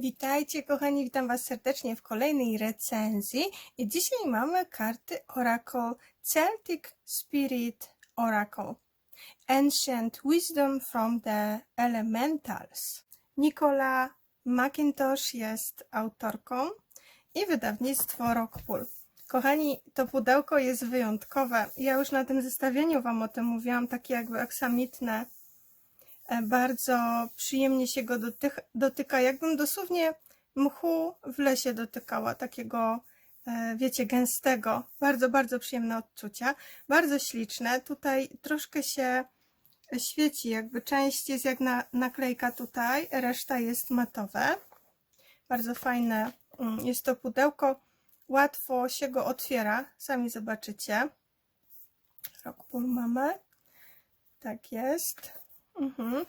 Witajcie kochani, witam Was serdecznie w kolejnej recenzji i dzisiaj mamy karty Oracle Celtic Spirit Oracle Ancient Wisdom from the Elementals. Nicola McIntosh jest autorką i wydawnictwo Rockpool. Kochani, to pudełko jest wyjątkowe. Ja już na tym zestawieniu Wam o tym mówiłam, takie jakby aksamitne bardzo przyjemnie się go dotyka, jakbym dosłownie mchu w lesie dotykała, takiego, e, wiecie, gęstego. Bardzo, bardzo przyjemne odczucia, bardzo śliczne. Tutaj troszkę się świeci, jakby część jest jak na, naklejka tutaj, reszta jest matowe. Bardzo fajne mm, jest to pudełko, łatwo się go otwiera, sami zobaczycie. Rockpool mamy, tak jest. Mhm.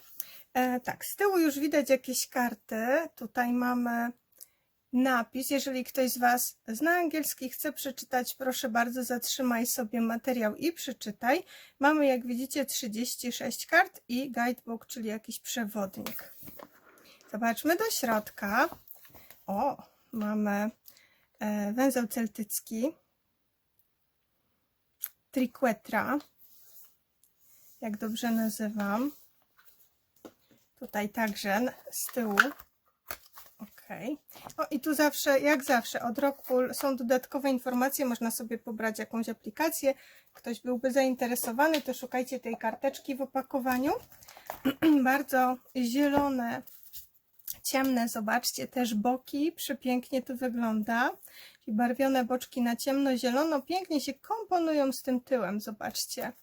E, tak, z tyłu już widać jakieś karty. Tutaj mamy napis. Jeżeli ktoś z Was zna angielski, chce przeczytać, proszę bardzo, zatrzymaj sobie materiał i przeczytaj. Mamy, jak widzicie, 36 kart i guidebook, czyli jakiś przewodnik. Zobaczmy do środka. O, mamy e, węzeł celtycki, triquetra, jak dobrze nazywam. Tutaj także z tyłu. Ok. O i tu zawsze, jak zawsze, od Rockpool są dodatkowe informacje. Można sobie pobrać jakąś aplikację. Ktoś byłby zainteresowany, to szukajcie tej karteczki w opakowaniu. Bardzo zielone, ciemne. Zobaczcie też boki. Przepięknie to wygląda. I barwione boczki na ciemno-zielono pięknie się komponują z tym tyłem. Zobaczcie.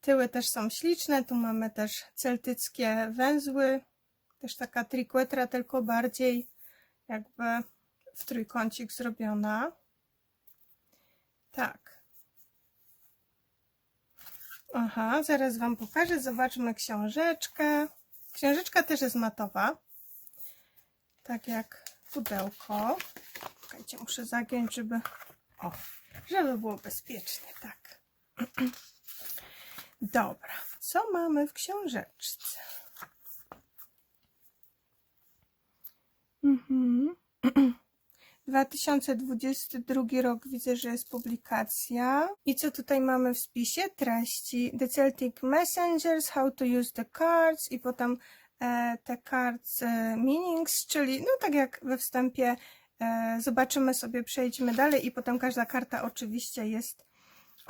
Tyły też są śliczne, tu mamy też celtyckie węzły, też taka triquetra, tylko bardziej jakby w trójkącik zrobiona. Tak. Aha, zaraz Wam pokażę. Zobaczmy książeczkę. Książeczka też jest matowa. Tak jak pudełko. Czekajcie, muszę zagiąć, żeby... O, żeby było bezpiecznie, tak. Dobra, co mamy w książeczce? Mhm. 2022 rok widzę, że jest publikacja. I co tutaj mamy w spisie? Treści. The Celtic Messengers, How to use the cards i potem e, te cards e, meanings, czyli no tak jak we wstępie e, zobaczymy sobie, przejdźmy dalej i potem każda karta oczywiście jest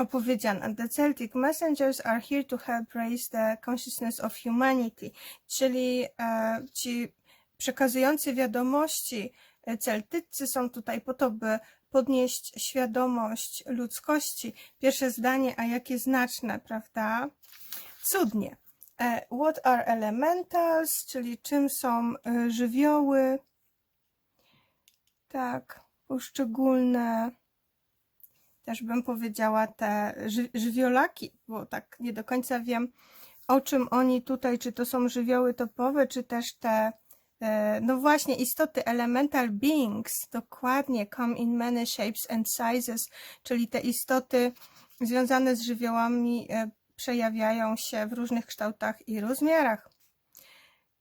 opowiedziana. The Celtic Messengers are here to help raise the consciousness of humanity, czyli e, ci przekazujący wiadomości e, Celtycy są tutaj po to, by podnieść świadomość ludzkości. Pierwsze zdanie, a jakie znaczne, prawda? Cudnie. E, what are elementals, czyli czym są e, żywioły? Tak, poszczególne też bym powiedziała te ży żywiolaki, bo tak nie do końca wiem o czym oni tutaj, czy to są żywioły topowe, czy też te e, no właśnie, istoty elemental beings, dokładnie, come in many shapes and sizes, czyli te istoty związane z żywiołami e, przejawiają się w różnych kształtach i rozmiarach.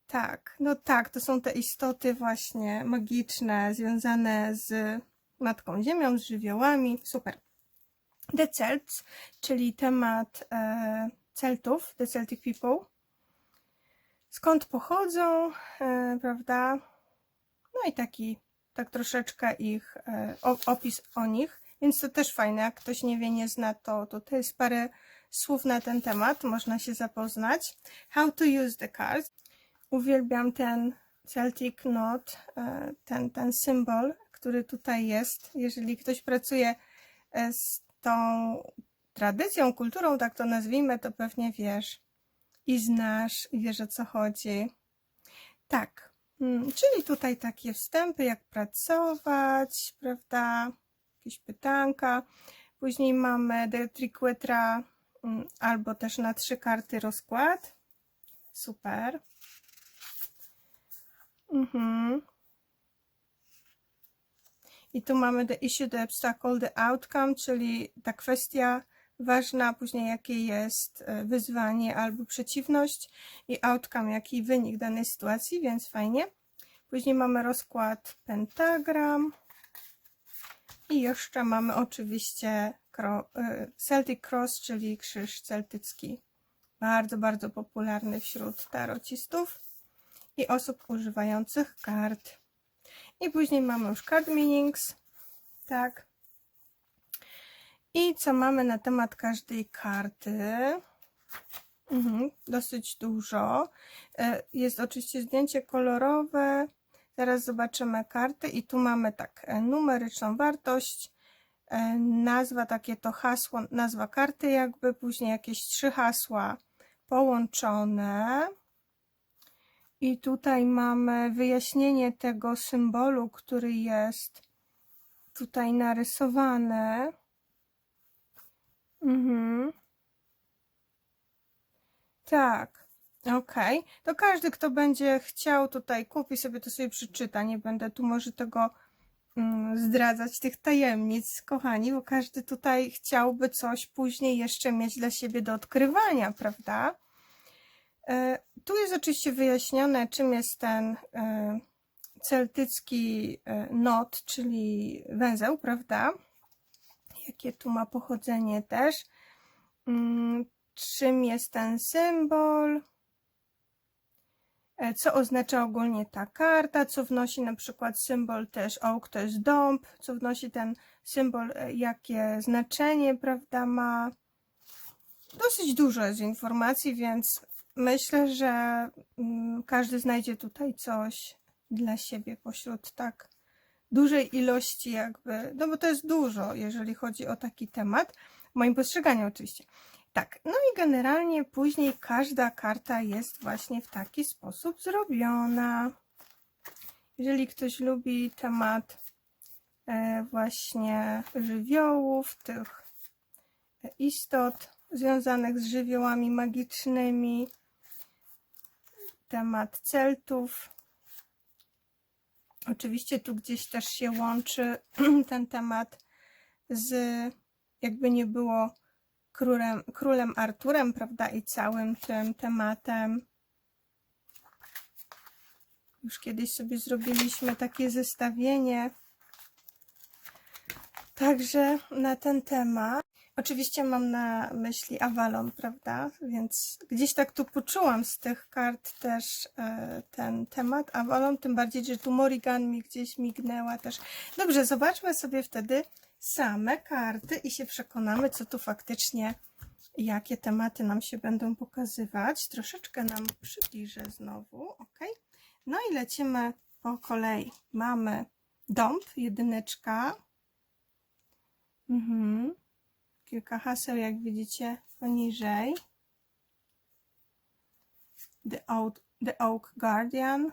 Tak, no tak, to są te istoty właśnie magiczne, związane z Matką Ziemią, z żywiołami. Super. The Celts, czyli temat e, Celtów, The Celtic People. Skąd pochodzą, e, prawda? No i taki, tak troszeczkę ich, e, opis o nich. Więc to też fajne, jak ktoś nie wie, nie zna, to tutaj jest parę słów na ten temat, można się zapoznać. How to use the cards. Uwielbiam ten Celtic Knot, e, ten, ten symbol, który tutaj jest. Jeżeli ktoś pracuje e, z tą tradycją, kulturą, tak to nazwijmy, to pewnie wiesz i znasz i wiesz o co chodzi. Tak, hmm, czyli tutaj takie wstępy, jak pracować, prawda, jakieś pytanka. Później mamy The Triquetra hmm, albo też na trzy karty rozkład. Super. Mhm. I tu mamy the issue, the obstacle, the outcome, czyli ta kwestia ważna, później jakie jest e, wyzwanie albo przeciwność i outcome, jaki wynik danej sytuacji, więc fajnie. Później mamy rozkład pentagram. I jeszcze mamy oczywiście y, Celtic Cross, czyli krzyż celtycki. Bardzo, bardzo popularny wśród tarocistów i osób używających kart. I później mamy już card meanings. Tak. I co mamy na temat każdej karty? Mhm, dosyć dużo. E, Jest oczywiście zdjęcie kolorowe. Zaraz zobaczymy karty i tu mamy tak e, numeryczną wartość, e, nazwa takie to hasło, nazwa karty jakby, później jakieś trzy hasła połączone. I tutaj mamy wyjaśnienie tego symbolu, który jest tutaj narysowany. Mhm. Tak, okej. To każdy, kto będzie chciał tutaj kupi sobie, to sobie przeczyta. Nie będę tu może tego mm, zdradzać, tych tajemnic, kochani, bo każdy tutaj chciałby coś później jeszcze mieć dla siebie do odkrywania, prawda? E, Tu jest oczywiście wyjaśnione, czym jest ten e, celtycki e, not, czyli węzeł, prawda? Jakie tu ma pochodzenie też. Mm, Czym jest ten symbol? Co oznacza ogólnie ta karta? Co wnosi na przykład symbol też oak, to jest dąb? Co wnosi ten symbol? Jakie znaczenie, prawda, ma? Dosyć dużo jest informacji, więc myślę, że mm, każdy znajdzie tutaj coś dla siebie pośród tak dużej ilości jakby, no bo to jest dużo, jeżeli chodzi o taki temat, w moim postrzeganiu oczywiście. Tak, no i generalnie później każda karta jest właśnie w taki sposób zrobiona. Jeżeli ktoś lubi temat e, właśnie żywiołów, tych e, istot związanych z żywiołami magicznymi, temat Celtów. Oczywiście tu gdzieś też się łączy ten temat z, jakby nie było, królem, królem Arturem, prawda, i całym tym tematem. Już kiedyś sobie zrobiliśmy takie zestawienie. Także na ten temat. Oczywiście mam na myśli Avalon, prawda? Więc gdzieś tak tu poczułam z tych kart też e, ten temat Avalon, tym bardziej, że tu Morrigan mi gdzieś mignęła też. Dobrze, zobaczmy sobie wtedy same karty i się przekonamy, co tu faktycznie, jakie tematy nam się będą pokazywać. Troszeczkę nam przybliżę znowu, ok? No i lecimy po kolei. Mamy dąb, jedyneczka. Mhm. Kilka haseł, jak widzicie poniżej. The Oak, The Oak Guardian,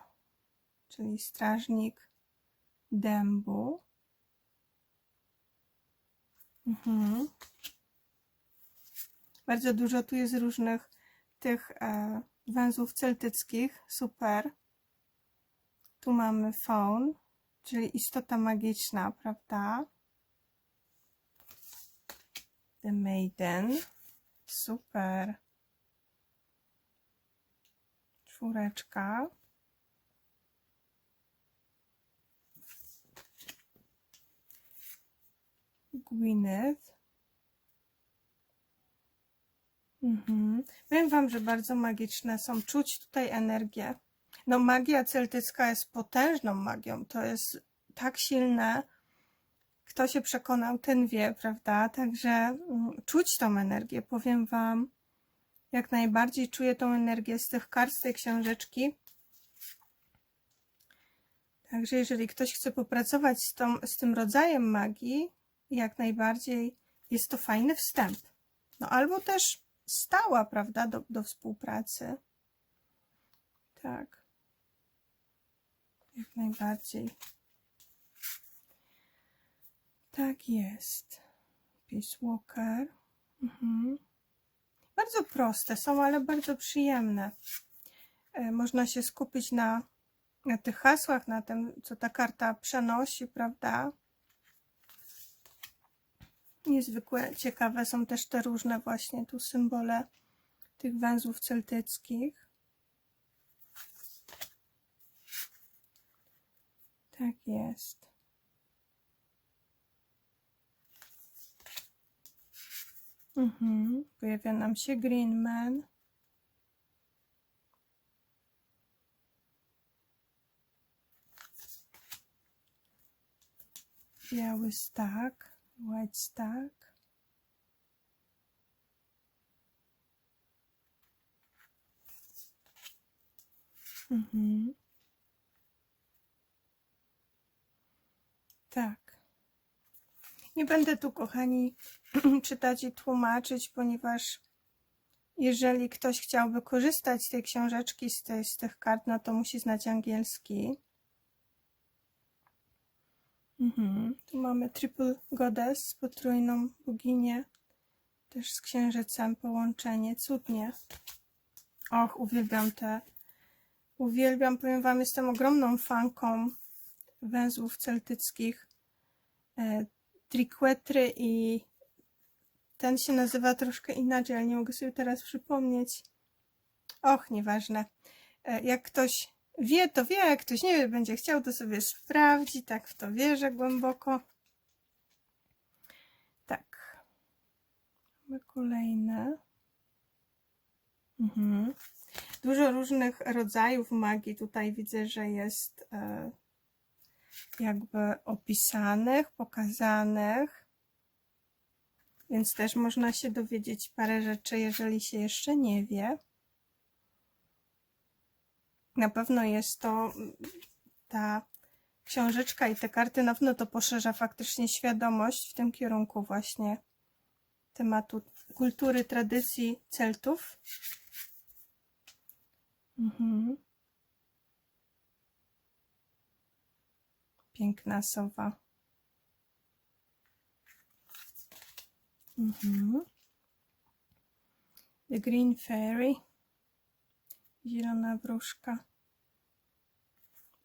czyli strażnik dębu. Mhm. Bardzo dużo tu jest różnych tych e, węzłów celtyckich. Super. Tu mamy faun, czyli istota magiczna, prawda? The Maiden. Super. Czwóreczka. Gwyneth. Mhm. Powiem Wam, że bardzo magiczne są. Czuć tutaj energię. No magia celtycka jest potężną magią. To jest tak silne. Kto się przekonał, ten wie, prawda? Także mm, czuć tą energię. Powiem Wam, jak najbardziej czuję tą energię z tych kart, z tej książeczki. Także jeżeli ktoś chce popracować z, tą, z tym rodzajem magii, jak najbardziej jest to fajny wstęp. No albo też stała, prawda, do, do współpracy. Tak. Jak najbardziej. Tak jest. Peace Walker. Mhm. Bardzo proste są, ale bardzo przyjemne. E, Można się skupić na, na tych hasłach, na tym, co ta karta przenosi, prawda? Niezwykłe, ciekawe są też te różne właśnie tu symbole tych węzłów celtyckich. Tak jest. Mhm. Pojawia nam się Green Man. Biały stack, white stack. Mhm. Tak. Nie będę tu, kochani, czytać i tłumaczyć, ponieważ jeżeli ktoś chciałby korzystać z tej książeczki, z, tej, z tych kart, no to musi znać angielski. Mhm. Tu mamy Triple Goddess, potrójną boginię, też z księżycem połączenie, cudnie. Och, uwielbiam te, uwielbiam, powiem Wam, jestem ogromną fanką węzłów celtyckich, e, triquetry i ten się nazywa troszkę inaczej, ale nie mogę sobie teraz przypomnieć. Och, nieważne. E, Jak ktoś wie, to wie, jak ktoś nie wie, będzie chciał, to sobie sprawdzi. Tak w to wierzę głęboko. Tak. Mamy kolejne. Mhm. Dużo różnych rodzajów magii tutaj widzę, że jest e, jakby opisanych, pokazanych. Więc też można się dowiedzieć parę rzeczy, jeżeli się jeszcze nie wie. Na pewno jest to mm, ta książeczka i te karty, na pewno to poszerza faktycznie świadomość w tym kierunku właśnie tematu kultury, tradycji Celtów. Mhm. Piękna sowa. Mhm. The Green Fairy. Zielona wróżka.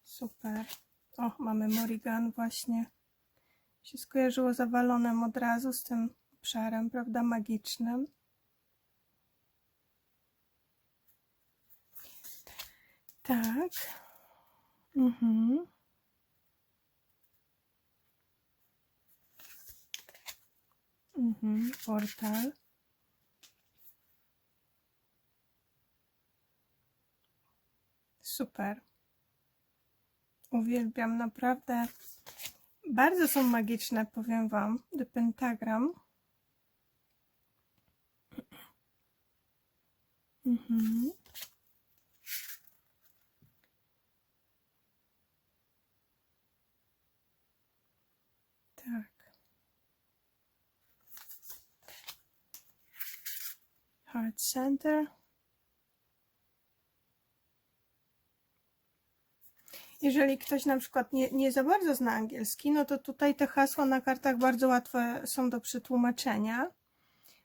Super. O, mamy Morrigan właśnie. Się skojarzyło zawalonym od razu z tym obszarem, prawda, magicznym. Tak. Mhm. Mhm, portal. Super. Uwielbiam naprawdę. Bardzo są magiczne, powiem Wam. The Pentagram. Mhm. Tak. Heart Center. Jeżeli ktoś na przykład nie, nie za bardzo zna angielski, no to tutaj te hasła na kartach bardzo łatwe są do przetłumaczenia.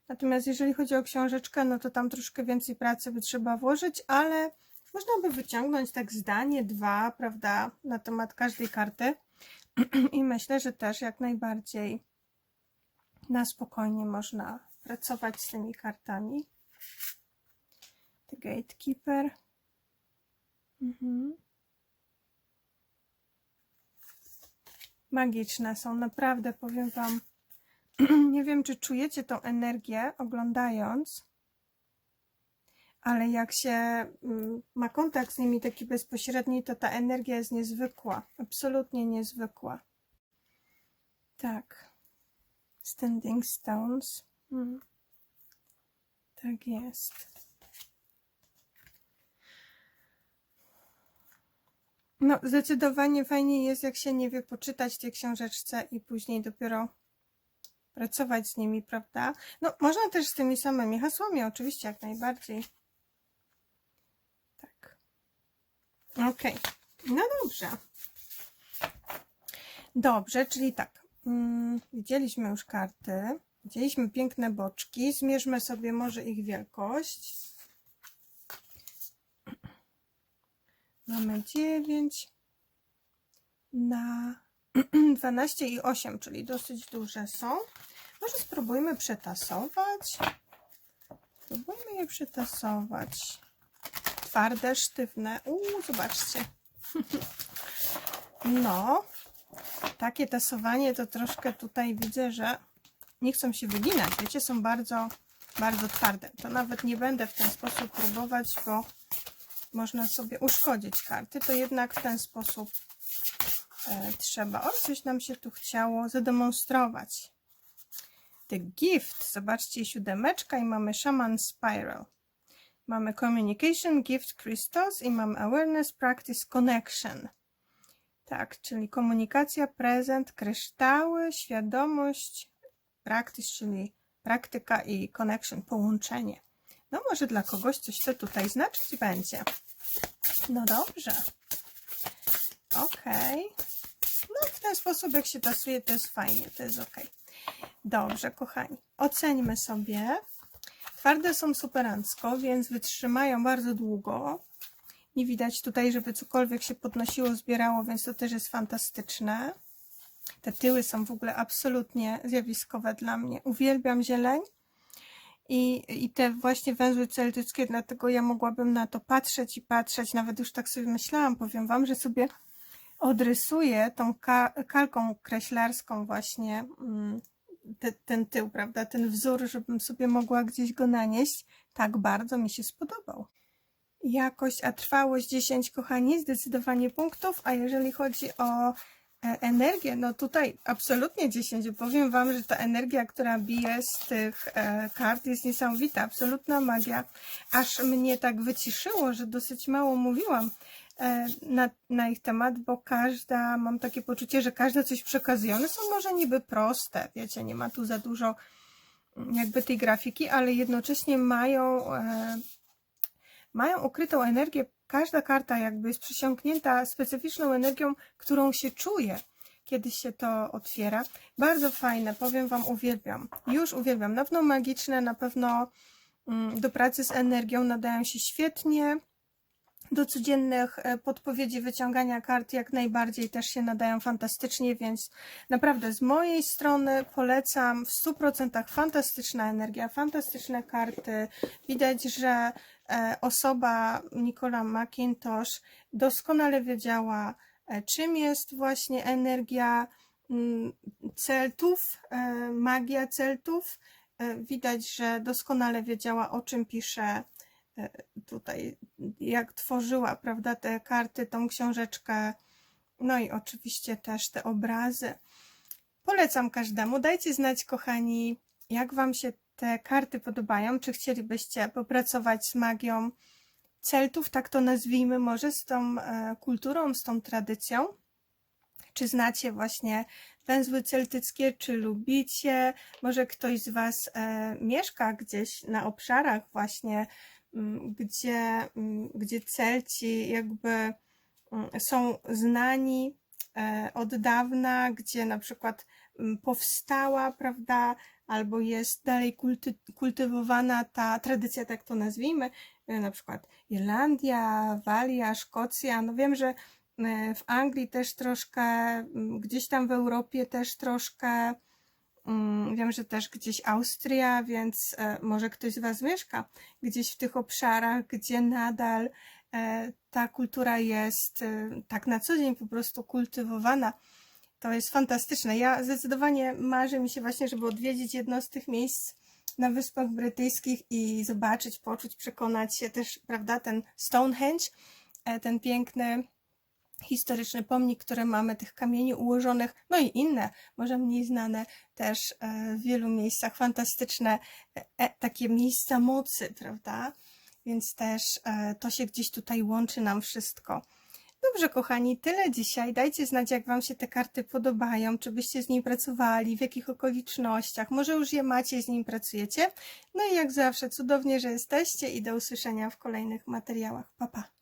Natomiast jeżeli chodzi o książeczkę, no to tam troszkę więcej pracy by trzeba włożyć, ale można by wyciągnąć tak zdanie, dwa, prawda, na temat każdej karty. I myślę, że też jak najbardziej na spokojnie można pracować z tymi kartami. The Gatekeeper. Mhm. Magiczne są, naprawdę powiem Wam. Nie wiem, czy czujecie tą energię oglądając, ale jak się mm, ma kontakt z nimi taki bezpośredni, to ta energia jest niezwykła, absolutnie niezwykła. Tak. Standing Stones. Hmm. Tak jest. No, zdecydowanie fajnie jest, jak się nie wie, poczytać tej książeczce i później dopiero pracować z nimi, prawda? No, można też z tymi samymi hasłami, oczywiście, jak najbardziej. Tak. Ok. No dobrze. Dobrze, czyli tak. Mm, widzieliśmy już karty. Widzieliśmy piękne boczki. Zmierzmy sobie może ich wielkość. Mamy 9 na 12 i 8, czyli dosyć duże są. Może spróbujmy przetasować. Spróbujmy je przetasować. Twarde, sztywne. Uuu, zobaczcie. No, takie tasowanie to troszkę tutaj widzę, że nie chcą się wyginać. Wiecie, są bardzo, bardzo twarde. To nawet nie będę w ten sposób próbować, bo można sobie uszkodzić karty. To jednak w ten sposób e, trzeba. O, coś nam się tu chciało zademonstrować. The Gift. Zobaczcie, siódemeczka i mamy Shaman Spiral. Mamy Communication, Gift Crystals i mamy Awareness, Practice, Connection. Tak, czyli komunikacja, prezent, kryształy, świadomość, practice, czyli praktyka i connection, połączenie. No może dla kogoś coś to tutaj znaczyć będzie. No dobrze. Okej. No w ten sposób jak się tasuje to jest fajnie, to jest ok. Dobrze, kochani. Oceńmy sobie. Twarde są superancko, więc wytrzymają bardzo długo. Nie widać tutaj, żeby cokolwiek się podnosiło, zbierało, więc to też jest fantastyczne. Te tyły są w ogóle absolutnie zjawiskowe dla mnie. Uwielbiam zieleń i, i te właśnie węzły celtyckie, dlatego ja mogłabym na to patrzeć i patrzeć. Nawet już tak sobie myślałam, powiem Wam, że sobie odrysuję tą ka kalką kreślarską właśnie mm, te, ten tył, prawda, ten wzór, żebym sobie mogła gdzieś go nanieść. Tak bardzo mi się spodobał. Jakość, a trwałość 10, kochani, zdecydowanie punktów, a jeżeli chodzi o energię, no tutaj absolutnie 10. Powiem Wam, że ta energia, która bije z tych e, kart jest niesamowita, absolutna magia. Aż mnie tak wyciszyło, że dosyć mało mówiłam e, na, na ich temat, bo każda, mam takie poczucie, że każda coś przekazuje. One są może niby proste, wiecie, nie ma tu za dużo mm, jakby tej grafiki, ale jednocześnie mają e, mają ukrytą energię. Każda karta jakby jest przysiągnięta specyficzną energią, którą się czuje, kiedy się to otwiera. Bardzo fajne, powiem Wam, uwielbiam. Już uwielbiam. Na pewno magiczne, na pewno mm, do pracy z energią nadają się świetnie. Do codziennych e, podpowiedzi wyciągania kart jak najbardziej też się nadają fantastycznie, więc naprawdę z mojej strony polecam w 100% fantastyczna energia, fantastyczne karty. Widać, że osoba Nicola McIntosh doskonale wiedziała, e, czym jest właśnie energia mm, Celtów, magia Celtów. Widać, że doskonale wiedziała, o czym pisze E, tutaj, jak tworzyła, prawda, te karty, tą książeczkę, no i oczywiście też te obrazy. Polecam każdemu. Dajcie znać, kochani, jak Wam się te karty podobają, czy chcielibyście popracować z magią Celtów, tak to nazwijmy, może z tą e, kulturą, z tą tradycją. Czy znacie właśnie węzły celtyckie, czy lubicie? Może ktoś z Was e, mieszka gdzieś na obszarach właśnie Mm, gdzie, mm, gdzie Celci jakby mm, są znani e, od dawna, gdzie na przykład powstała, prawda, albo jest dalej kulty, kultywowana ta tradycja, tak to nazwijmy, e, na przykład Irlandia, Walia, Szkocja. No wiem, że e, w Anglii też troszkę, gdzieś tam w Europie też troszkę Mm, wiem, że też gdzieś Austria, więc e, może ktoś z Was mieszka gdzieś w tych obszarach, gdzie nadal ta kultura jest tak na co dzień po prostu kultywowana. To jest fantastyczne. Ja zdecydowanie marzę mi się właśnie, żeby odwiedzić jedno z tych miejsc na Wyspach Brytyjskich i zobaczyć, poczuć, przekonać się też, prawda, ten Stonehenge, ten piękny historyczny pomnik, które mamy tych kamieni ułożonych, no i inne, może mniej znane też e, w wielu miejscach, fantastyczne e, takie miejsca mocy, prawda? Więc też e, to się gdzieś tutaj łączy nam wszystko. Dobrze, kochani, tyle dzisiaj. Dajcie znać, jak Wam się te karty podobają, czy byście z nim pracowali, w jakich okolicznościach. Może już je macie z nim pracujecie. No i jak zawsze, cudownie, że jesteście i do usłyszenia w kolejnych materiałach. Pa, pa.